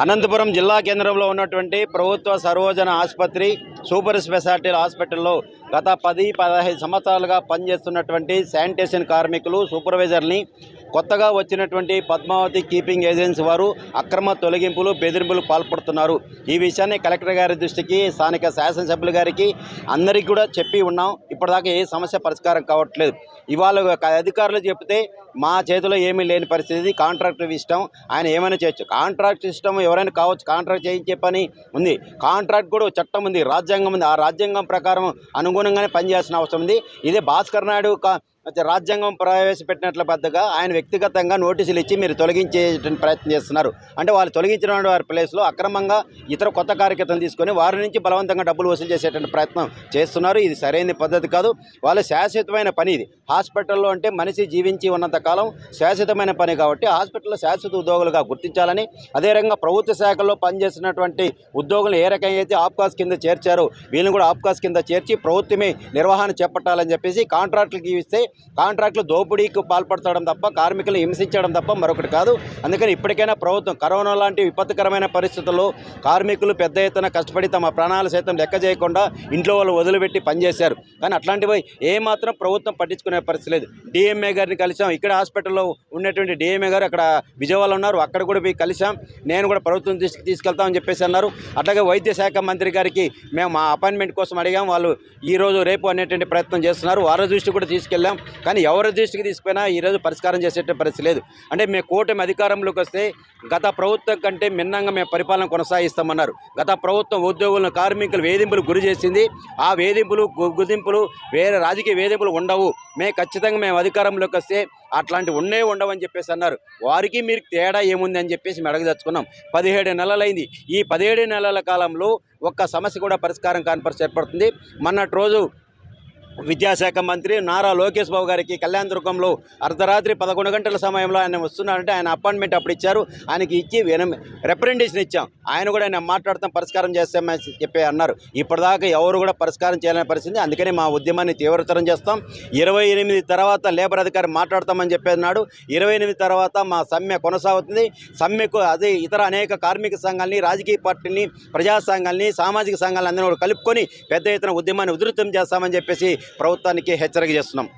అనంతపురం జిల్లా కేంద్రంలో ఉన్నటువంటి ప్రభుత్వ సర్వజన ఆసుపత్రి సూపర్ స్పెషాలిటీ హాస్పిటల్లో గత పది పదహైదు సంవత్సరాలుగా పనిచేస్తున్నటువంటి శానిటేషన్ కార్మికులు సూపర్వైజర్ని కొత్తగా వచ్చినటువంటి పద్మావతి కీపింగ్ ఏజెన్సీ వారు అక్రమ తొలగింపులు బెదిరింపులు పాల్పడుతున్నారు. ఈ విషయాన్ని కలెక్టర్ గారి దృష్టికి స్థానిక శాసనసభ్యుల గారికి అందరికీ కూడా చెప్పి ఉన్నాం. ఇప్పటిదాకా ఏ సమస్య పరిష్కారం కావట్లేదు. ఇవాళ అధికారులు చెప్తే మా చేతిలో ఏమీ లేని పరిస్థితి కాంట్రాక్ట్ ఇష్టం ఆయన ఏమైనా చేయొచ్చు. కాంట్రాక్ట్ ఇష్టం ఎవరైనా కావచ్చు కాంట్రాక్ట్ చేయించే పని ఉంది. కాంట్రాక్ట్ కూడా చట్టం ఉంది రాజ్యాంగం ఉంది. ఆ రాజ్యాంగం ప్రకారం అనుగుణంగానే పనిచేయాల్సిన అవసరం ఉంది. ఇదే భాస్కర్ నాయుడు కా- అయితే రాజ్యాంగం ప్రవేశపెట్టినట్ల బద్దగా ఆయన వ్యక్తిగతంగా నోటీసులు ఇచ్చి మీరు తొలగించే ప్రయత్నం చేస్తున్నారు. అంటే వాళ్ళు తొలగించిన వారి ప్లేస్లో అక్రమంగా ఇతర కొత్త కార్యకర్తలు తీసుకొని వారి నుంచి బలవంతంగా డబ్బులు వసూలు చేసేటువంటి ప్రయత్నం చేస్తున్నారు. ఇది సరైన పద్ధతి కాదు. వాళ్ళ శాశ్వతమైన పని ఇది. హాస్పిటల్లో అంటే మనిషి జీవించి ఉన్నంత కాలం శాశ్వతమైన పని కాబట్టి హాస్పిటల్లో శాశ్వత ఉద్యోగులుగా గుర్తించాలని అదే ప్రభుత్వ శాఖల్లో పనిచేస్తున్నటువంటి ఉద్యోగులు ఏ రకంగా అయితే ఆప్కాస్ కింద చేర్చారో వీళ్ళని కూడా ఆప్కాస్ కింద చేర్చి ప్రభుత్వమే నిర్వహణ చేపట్టాలని చెప్పేసి కాంట్రాక్టులకు ఇస్తే కాంట్రాక్టులు దోపిడీకి పాల్పడతాడం తప్ప కార్మికులను హింసించడం తప్ప మరొకటి కాదు. అందుకని ఇప్పటికైనా ప్రభుత్వం కరోనా లాంటి విపత్తుకరమైన పరిస్థితుల్లో కార్మికులు పెద్ద ఎత్తున కష్టపడి తమ ప్రాణాలు సైతం లెక్క చేయకుండా ఇంట్లో వాళ్ళు వదిలిపెట్టి పనిచేశారు. కానీ అట్లాంటివి ఏమాత్రం ప్రభుత్వం పట్టించుకునే పరిస్థితి లేదు. డిఎంఏ గారిని కలిసాం ఇక్కడ హాస్పిటల్లో ఉన్నటువంటి డిఎంఏ గారు అక్కడ విజయవాడలో ఉన్నారు. అక్కడ కూడా పోయి కలిసాం నేను కూడా ప్రభుత్వం దృష్టికి తీసుకెళ్తామని చెప్పేసి అన్నారు. అట్లాగే వైద్య శాఖ మంత్రి గారికి మేము మా అపాయింట్మెంట్ కోసం అడిగాం. వాళ్ళు ఈ రోజు రేపు అనేటువంటి ప్రయత్నం చేస్తున్నారు. వారి దృష్టి కూడా తీసుకెళ్ళాం. కానీ ఎవరి దృష్టికి తీసుకుపోయినా ఈరోజు పరిష్కారం చేసేట పరిస్థితి లేదు. అంటే మేము కూటమి అధికారంలోకి వస్తే గత ప్రభుత్వం కంటే మిన్నంగా మేము పరిపాలన కొనసాగిస్తామన్నారు. గత ప్రభుత్వం ఉద్యోగులను కార్మికులు వేధింపులు గురి చేసింది. ఆ వేధింపులు గు- గుదింపులు వేరే రాజకీయ వేధింపులు ఉండవు. మేము ఖచ్చితంగా మేము అధికారంలోకి వస్తే అట్లాంటి ఉండే ఉండవని చెప్పేసి అన్నారు. వారికి మీరు తేడా ఏముంది అని చెప్పేసి మేము అడగదలుచుకున్నాం పదిహేడు నెలలైంది. ఈ పదిహేడు నెలల కాలంలో ఒక్క సమస్య కూడా పరిష్కారం కాని పరిస్థితి ఏర్పడుతుంది. మొన్నటి రోజు విద్యాశాఖ మంత్రి నారా లోకేష్ బాబు గారికి కళ్యాణదుర్గంలో అర్ధరాత్రి పదకొండు గంటల సమయంలో ఆయన వస్తున్నారంటే ఆయన అపాయింట్మెంట్ అప్పుడు ఇచ్చారు. ఆయనకి ఇచ్చి రిప్రజెంటేషన్ ఇచ్చాం. ఆయన కూడా ఆయన మాట్లాడతాం పరిష్కారం చేస్తామని చెప్పి అన్నారు. ఇప్పటిదాకా ఎవరు కూడా పరిష్కారం చేయలేని పరిస్థితి. అందుకని మా ఉద్యమాన్ని తీవ్రతరం చేస్తాం. ఇరవై ఎనిమిది తర్వాత లేబర్ అధికారి మాట్లాడతామని చెప్పేన్నాడు ఇరవై ఎనిమిది తర్వాత మా సమ్మె కొనసాగుతుంది. సమ్మెకు అదే ఇతర అనేక కార్మిక సంఘాలని రాజకీయ పార్టీని ప్రజా సంఘాలని సామాజిక సంఘాలని అందరూ కూడా కలుపుకొని పెద్ద ఎత్తున ఉద్యమాన్ని ఉధృతం చేస్తామని చెప్పేసి ప్రభుత్వానికి హెచ్చరిక చేస్తున్నాం.